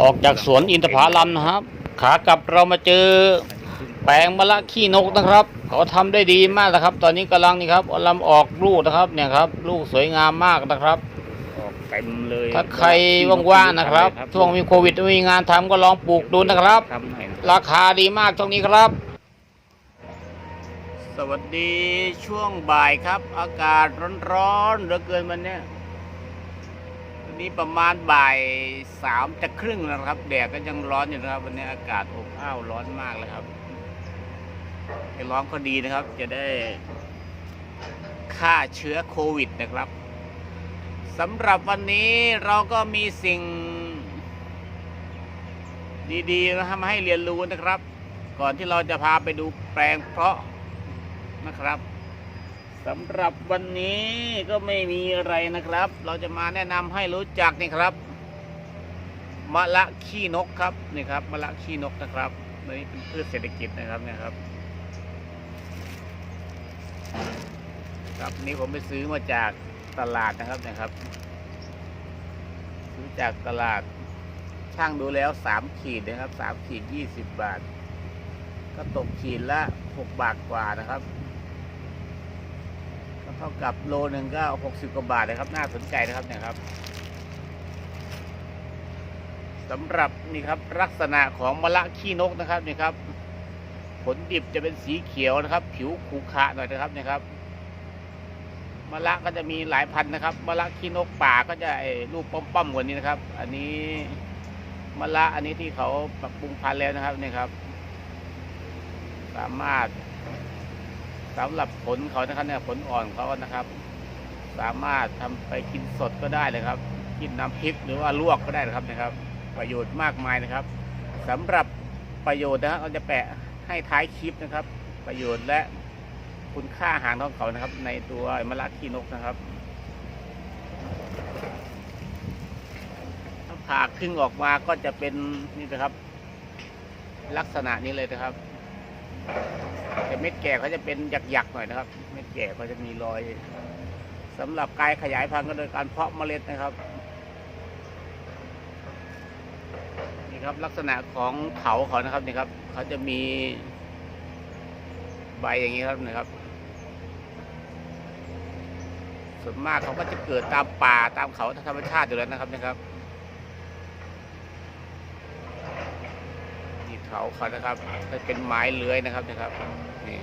ออกจากสวนอินทผลัมนะครับ ขากลับเรามาเจอแปลงมะละขี้นกนะครับ เขาทำได้ดีมากนะครับ ตอนนี้กำลังนี่ครับกำลังออกลูกนะครับเนี่ยครับ ลูกสวยงามมากนะครับออกเต็มเลยถ้าใครว่างๆนะครับ ช่วงมีโควิดไม่มีงานทำก็ลองปลูกดูนะครับทำให้ราคาดีมากช่วงนี้ครับ สวัสดีช่วงบ่ายครับ อากาศร้อนๆเหลือเกินมันเนี่ยวั นี้ประมาณบ่ายสามจะครึ่งแล้วครับแดดก็ยังร้อนอยู่นะครับ วันนี้อากาศอบอ้าวร้อนมากเลยครับไอ้ร้อนก็ดีนะครับ จะได้ฆ่าเชื้อโควิดนะครับสำหรับวันนี้เราก็มีสิ่งดีๆนะครับมาให้เรียนรู้นะครับ ก่อนที่เราจะพาไปดูแปลงเพาะนะครับ สำหรับวันนี้ก็ไม่มีอะไรนะครับ เราจะมาแนะนำให้รู้จักนี่ครับมะละขี้นกครับนี่ครับมะละขี้นกนะครับนี่เป็นพืชเศรษฐกิจนะครับเนี่ยครับ ครับนี่ผมไปซื้อมาจากตลาดนะครับนะครับ ซื้อจากตลาดช่างดูแล้วสามขีดนะครับสามขีดยี่สิบบาท ก็ตกขีดละหกบาทกว่านะครับ เท่ากับโลหนึ่งก็หกสิบกว่าบาทนะครับ น่าสนใจนะครับเนี่ยครับสำหรับนี่ครับลักษณะของมะละขี้นกนะครับนี่ครับ ผลดิบจะเป็นสีเขียวนะครับ ผิวขรุขระหน่อยนะครับเนี่ยครับมะละก็จะมีหลายพันนะครับมะละขี้นกป่าก็จะรูปป้อมๆกว่านี้นะครับ อันนี้มะละอันนี้ที่เขาปรับปรุงพันธุ์แล้วนะครับนี่ครับ สามารถ สำหรับผลเขานะครับเนี่ยผลอ่อนเขานะครับ สามารถทำไปกินสดก็ได้เลยครับ กินน้ำพริกหรือว่าลวกก็ได้นะครับนะครับ ประโยชน์มากมายนะครับสำหรับประโยชน์นะครับเราจะแปะให้ท้ายคลิปนะครับ ประโยชน์และคุณค่าอาหารของเขานะครับ ในตัวมะละขี้นกนะครับถ้าผ่าครึ่งออกมาก็จะเป็นนี่นะครับ ลักษณะนี้เลยนะครับ แต่เม็ดแก่เขาจะเป็นหยักๆหน่อยนะครับ เม็ดแก่เขาจะมีรอยสำหรับการขยายพันธุ์ก็โดยการเพาะเมล็ดนะครับนี่ครับลักษณะของเขาเขานะครับนี่ครับเขาจะมีใบอย่างนี้ครับนะครับ ส่วนมากเขาก็จะเกิดตามป่าตามเขาธรรมชาติอยู่แล้วนะครับนะครับ เขาเขานะครับเป็นไม้เลื้อยนะครับนะครับนี่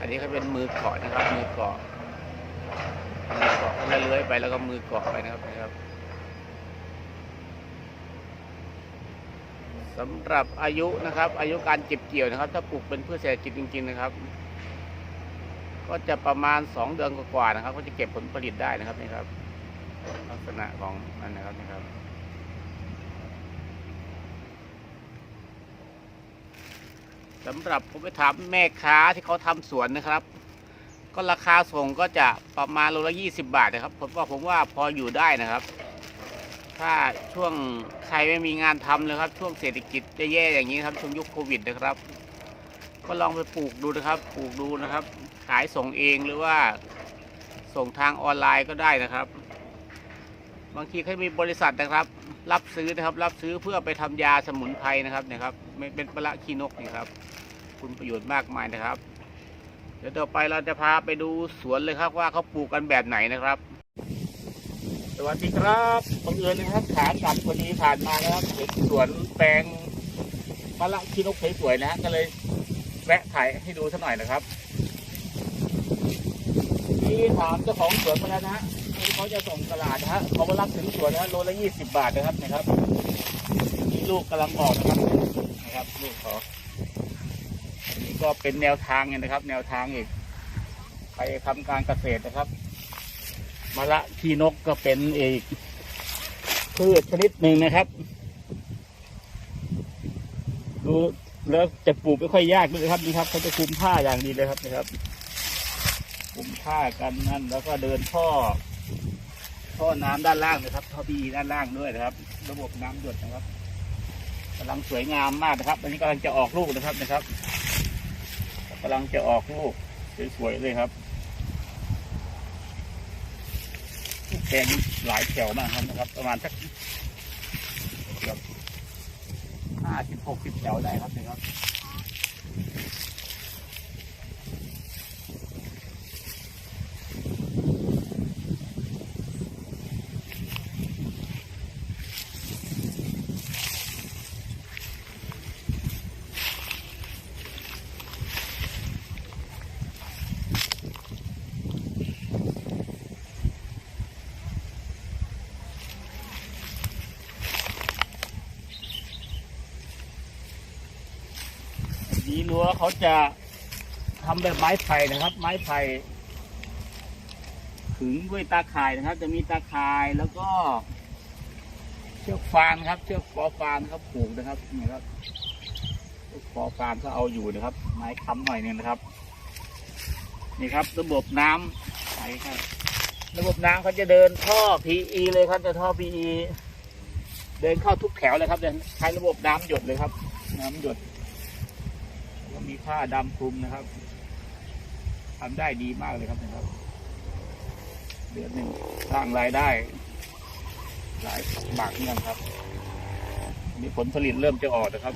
อันนี้เขาเป็นมือเกาะนะครับ มือเกาะมือเกาะแล้วเลื้อยไปแล้วก็มือเกาะไปนะครับนะครับสำหรับอายุนะครับ อายุการเก็บเกี่ยวนะครับ ถ้าปลูกเป็นพืชเศรษฐกิจจริง ๆนะครับ ก็จะประมาณสองเดือนกว่าๆนะครับ ก็จะเก็บผลผลิตได้นะครับนี่ครับ ลักษณะของมันนะครับนี่ครับ สำหรับผมไปถามแม่ค้าที่เขาทำสวนนะครับ ก็ราคาส่งก็จะประมาณโลละยี่สิบาทนะครับผมว่าผมว่าพออยู่ได้นะครับ ถ้าช่วงใครไม่มีงานทำเลยครับ ช่วงเศรษฐกิจแย่ๆอย่างนี้ครับช่วงยุคโควิดนะครับ ก็ลองไปปลูกดูนะครับปลูกดูนะครับ ขายส่งเองหรือว่าส่งทางออนไลน์ก็ได้นะครับ บางทีเขามีบริษัทนะครับ รับซื้อนะครับ รับซื้อเพื่อไปทำยาสมุนไพรนะครับนะครับเป็นปละขี้นกนี่ครับ คุณประโยชน์มากมายนะครับ เดี๋ยวต่อไปเราจะพาไปดูสวนเลยครับว่าเขาปลูกกันแบบไหนนะครับ สวัสดีครับบังเอิญนะครับขากลับพอดีผ่านมานะครับเห็นสวนแปลงมะละขี้นกสวยๆนะฮะก็เลยแวะถ่ายให้ดูสักหน่อยนะครับนี่ถามเจ้าของสวนมาแล้วนะฮะ เขาจะส่งตลาดนะฮะเขามารับถึงสวนนะโลละยี่สิบบาทนะครับนะครับนี่ลูกกำลังออกนะครับนะครับลูกขอันนี้ก็เป็นแนวทางเนี่ยนะครับ แนวทางอีกใครทำการเกษตรนะครับมะละขี้นกก็เป็นอีกพืชชนิดหนึ่งนะครับดูแล้วจะปลูกไม่ค่อยยากด้วยครับนี่ครับเขาจะคุมผ้าอย่างดีเลยครับนะครับคุมผ้ากันนั่นแล้วก็เดินท่อ ท่อน้ำด้านล่างนะครับท่อพีด้านล่างด้วยนะครับ ระบบน้ำหยดนะครับกำลังสวยงามมากนะครับ อันนี้กำลังจะออกลูกนะครับนะครับกำลังจะออกลูกสวยๆเลยครับแกงหลายแถวมากครับนะครับ ประมาณสักเกือบสิบหกสิบแถวได้ครับนี่ยครับ รั้วเขาจะทำแบบไม้ไผ่นะครับ ไม้ไผ่ขึงด้วยตาข่ายนะครับ จะมีตาข่ายแล้วก็ เชือกฟางครับ เชือกคอฟางนครับผูกนะครับนี่ครับเชือกคอฟางก็เอาอยู่นะครับ ไม้ค้ำหน่อยนึงนะครับ นี่ครับ ระบบน้ำใสครับ ระบบน้ำเขาจะเดินท่อ PE เลยครับจะท่อ PE เดินเข้าทุกแถวเลยครับเดินใช้ระบบน้ำหยดเลยครับ น้ำหยด มีผ้าดำคลุมนะครับทำได้ดีมากเลยครับนะครับ เดือนหนึ่งสร้างรายได้ หลายบาทเหมือนครับมีผลผลิตเริ่มจะออกนะครับ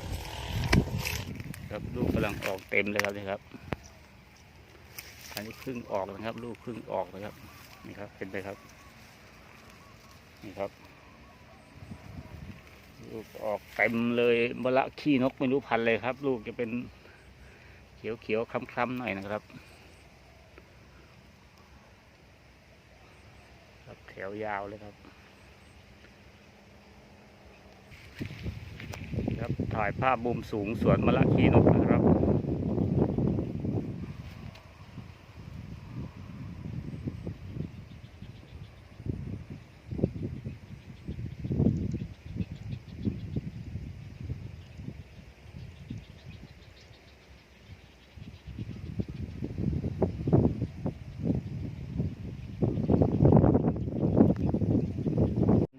ครับลูกกำลังออกเต็มเลยครับนี่ครับ อันนี้ครึ่งออกนะครับ ลูกครึ่งออกนะครับนี่ครับเป็นไปครับนี่ครับลูกออกเต็มเลยมะละขี้นกไม่รู้พันเลยครับ ลูกจะเป็น ขียวเขียวๆคล้ำๆหน่อยนะครับ ครับแถวยาวเลยครับ ครับถ่ายภาพมุมสูงสวนมะละขีนกนะครับ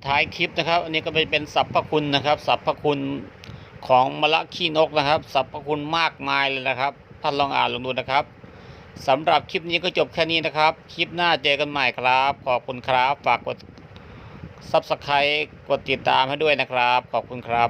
ท้ายคลิปนะครับ อันนี้ก็เป็นสรรพคุณนะครับสรรพคุณของมะละขี้นกนะครับสรรพคุณมากมายเลยนะครับท่านลองอ่านลองดูนะครับสำหรับคลิปนี้ก็จบแค่นี้นะครับ คลิปหน้าเจอกันใหม่ครับ ขอบคุณครับ ฝากกด Subscribe กดติดตามให้ด้วยนะครับ ขอบคุณครับ